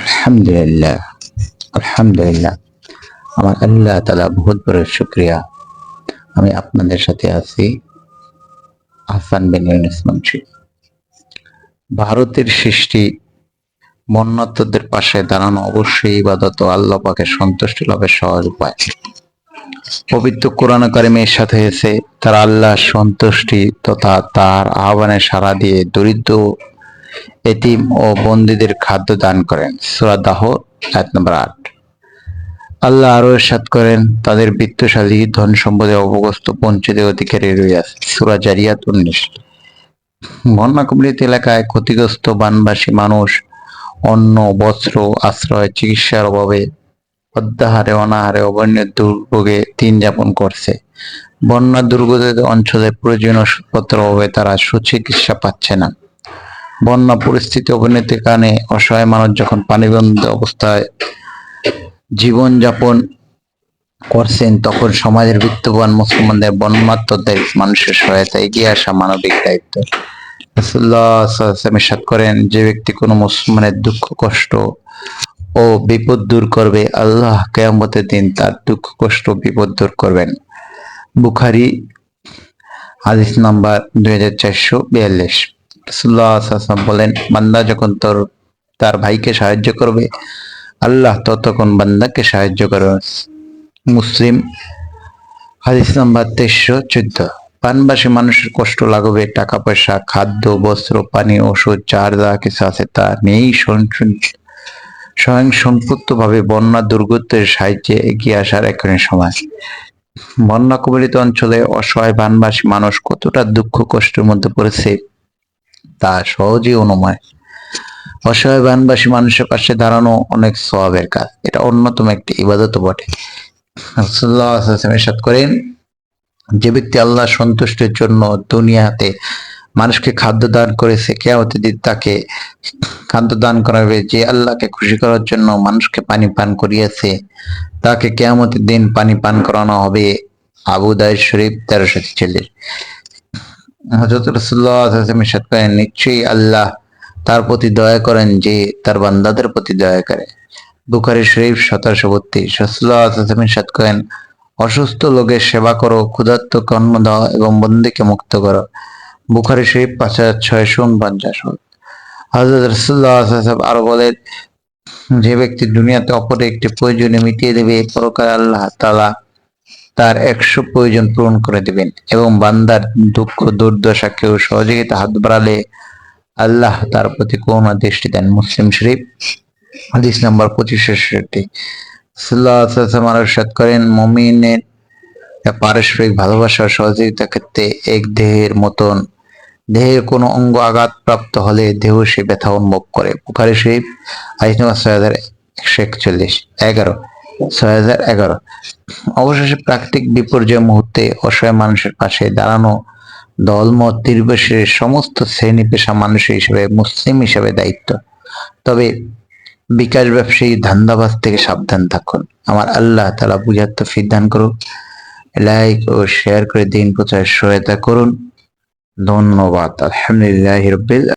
আলহামদুলিল্লাহ আলহামদুলিল্লাহ। আমার আল্লাহ তালা বহুত বড় শুক্রিয়া। আমি আপনাদের সাথে আছি আহসান বিন ইউনুস মুন্সি ভারতের সৃষ্টি, মন্নতদের পাশে দাঁড়ানো অবশ্যই ইবাদত আল্লাহ পাকে সন্তুষ্টি লাভের সহজ উপায়। পবিত্র কোরআন কারিমের সাথে হয়েছে, তার আল্লাহ সন্তুষ্টি তথা তার আহ্বানে সাড়া দিয়ে দরিদ্র এতিম ও বন্দীদের খাদ্য দান করেন। সুরা দাহ এক নম্বর আট। আল্লাহ আরও সাত করেন, তাদের বিত্তশালী ধন সম্পদে অবগস্ত বঞ্চিত অধিকারী রইয়াছে সুরা জারিয়াত উনিশ। বন্যা কবলিত এলাকায় ক্ষতিগ্রস্ত বানবাসী মানুষ, অন্ন, বস্ত্র, আশ্রয়, চিকিৎসার অভাবে অধ্যাহারে অনাহারে অবন্য দুর্ভোগে দিন যাপন করছে। বন্যা দুর্গত অঞ্চলে প্রয়োজনীয় ওষুধপত্র অভাবে তারা সুচিকিৎসা পাচ্ছে না। বন্যা পরিস্থিতি অবনতির কারণে অসহায় মানুষ যখন পানিবন্ধ অবস্থায় জীবন যাপন করছেন, তখন সমাজের বিত্তবান মুসলমানদের বন্যাত্মদের মানুষের সহায়তা এগিয়ে আসা মানবিক দায়িত্ব। করেন, যে ব্যক্তি কোনো মুসলমানের দুঃখ, কষ্ট ও বিপদ দূর করবে, আল্লাহ কেয়ামতের দিন তার দুঃখ, কষ্ট বিপদ দূর করবেন। বুখারি হাদিস নাম্বার দুই হাজার চারশো বিয়াল্লিশ। বলেন, বান্দা যখন তোর, তার ভাইকে সাহায্য করবে, আল্লাহ ততক্ষণ বান্দাকে সাহায্য করবে। মুসলিম, হাদিস নাম্বার তেইশশো চোদ্দ। পানবাসী মানুষের কষ্ট লাগবে টাকা পয়সা খাদ্য, বস্ত্র, পানি, ওষুধ চার যা কিছু আছে তা নেই স্বয়ং সম্পৃক্ত ভাবে বন্যা দুর্গতের সাহায্যে এগিয়ে আসার এখনই সময়। বন্যা কবলিত অঞ্চলে অসহায় বানবাসী মানুষ কতটা দুঃখ কষ্টের মধ্যে পড়েছে তা সহজেই অনুময়। অসহায় বানবাসী মানুষের পাশে দাঁড়ানো অনেক সবাবের কাজ। এটা অন্যতম একটি ইবাদত বটে। সাত করেন, যে ব্যক্তি আল্লাহ সন্তুষ্টের জন্য দুনিয়াতে মানুষকে খাদ্য দান করেছে, কেয়ামতের দিন তাকে খাদ্য দান করাবে যে আল্লাহকে খুশি করার জন্য মানুষকে পানি পান করিয়েছে, তাকে কেয়ামতের দিন পানি পান করানো হবে। আবু দায় শরীফ তেরোশো ছেচল্লিশ। হজরত রসুল্লাহ করেন, নিশ্চয়ই আল্লাহ তার প্রতি দয়া করেন যে তার বান্দাদের প্রতি দয়া করে। বুখারি শরীফ সতেরোশো বত্রিশ। রসুল্লাহ সাত করেন, অসুস্থ লোকের সেবা করো, ক্ষুধার্ত কর্ম দাও এবং বন্দিকে মুক্ত করো। বুখারি শরীফ পাঁচ হাজার ছয়শো উনপঞ্চাশ। হজরত রসুল্লাহ আরও বলেন, যে ব্যক্তি দুনিয়াতে অপরে একটি প্রয়োজনে মিটিয়ে দেবে পরকার আল্লাহ তালা তার একশো প্রয়োজন পূরণ করে দিবেন এবং বান্দার দুঃখ, দুর্দশা কেউ সহযোগিতা হাত বাড়ালে আল্লাহ তার প্রতি করুণা দৃষ্টি দেন। মুসলিম শরীফ, হাদিস নাম্বার পঁচিশশো ছেষট্টি। সাত করেন, মমিনের পারস্পরিক ভালোবাসা সহযোগিতা ক্ষেত্রে এক দেহের মতন, দেহের কোনো অঙ্গ আঘাত প্রাপ্ত হলে দেহ সে ব্যথা অনুভব করে। বুখারি শরীফ, হাদিস নাম্বার ছয় হাজার একশো একচল্লিশ, এগারো। ছয় হাজার এগারো। অবশেষে প্রাকৃতিক বিপর্যয় মুহূর্তে অসহায় মানুষের পাশে দাঁড়ানো দলমত নির্বিশেষে সমস্ত শ্রেণি পেশা মানুষ হিসেবে, মুসলিম হিসেবে দায়িত্ব। তবে বিকাশ ব্যবসায়ী ধান্দাবাজ থেকে সাবধান থাকুন। আমার আল্লাহ তালা বুঝার তো দান করুন লাইক ও শেয়ার করে দিন প্রচার সহায়তা করুন। ধন্যবাদ। আলহামদুলিল্লাহ রবিল